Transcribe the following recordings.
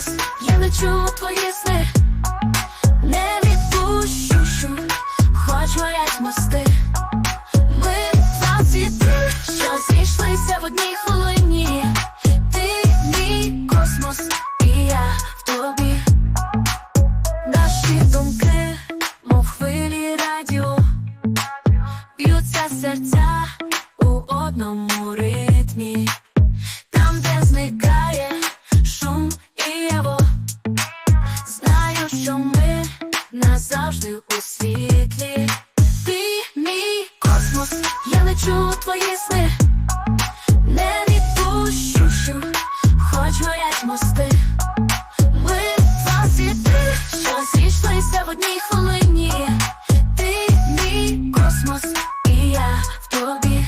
космос, я лечу у твої сни. Не відпущу, хоч горять мости. Ми світи, що зійшлися в одній хвилині. Ти мій космос, і я в тобі. Наші думки, мов хвилі радіо, б'ються серця у одному ритмі, назавжди у світлі. Ти мій космос, я лечу твої сни, не відпущу, хоч горять мости. Ми два світи, що зійшлися в одній хвилині. Ти мій космос, і я в тобі.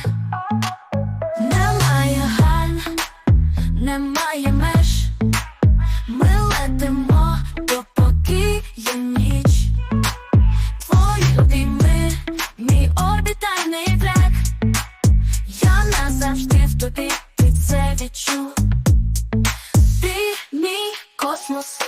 Немає гань, немає меж, ми летимо. фінальний трек. Я назавжди в тобі, ти це відчув. Ти мій космос.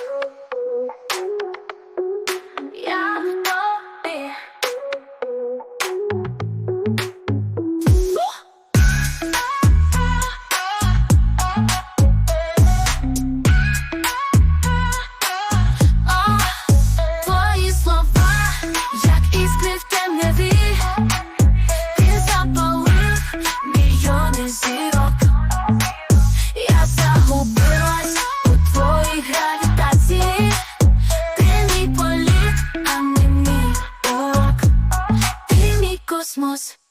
Cosmos.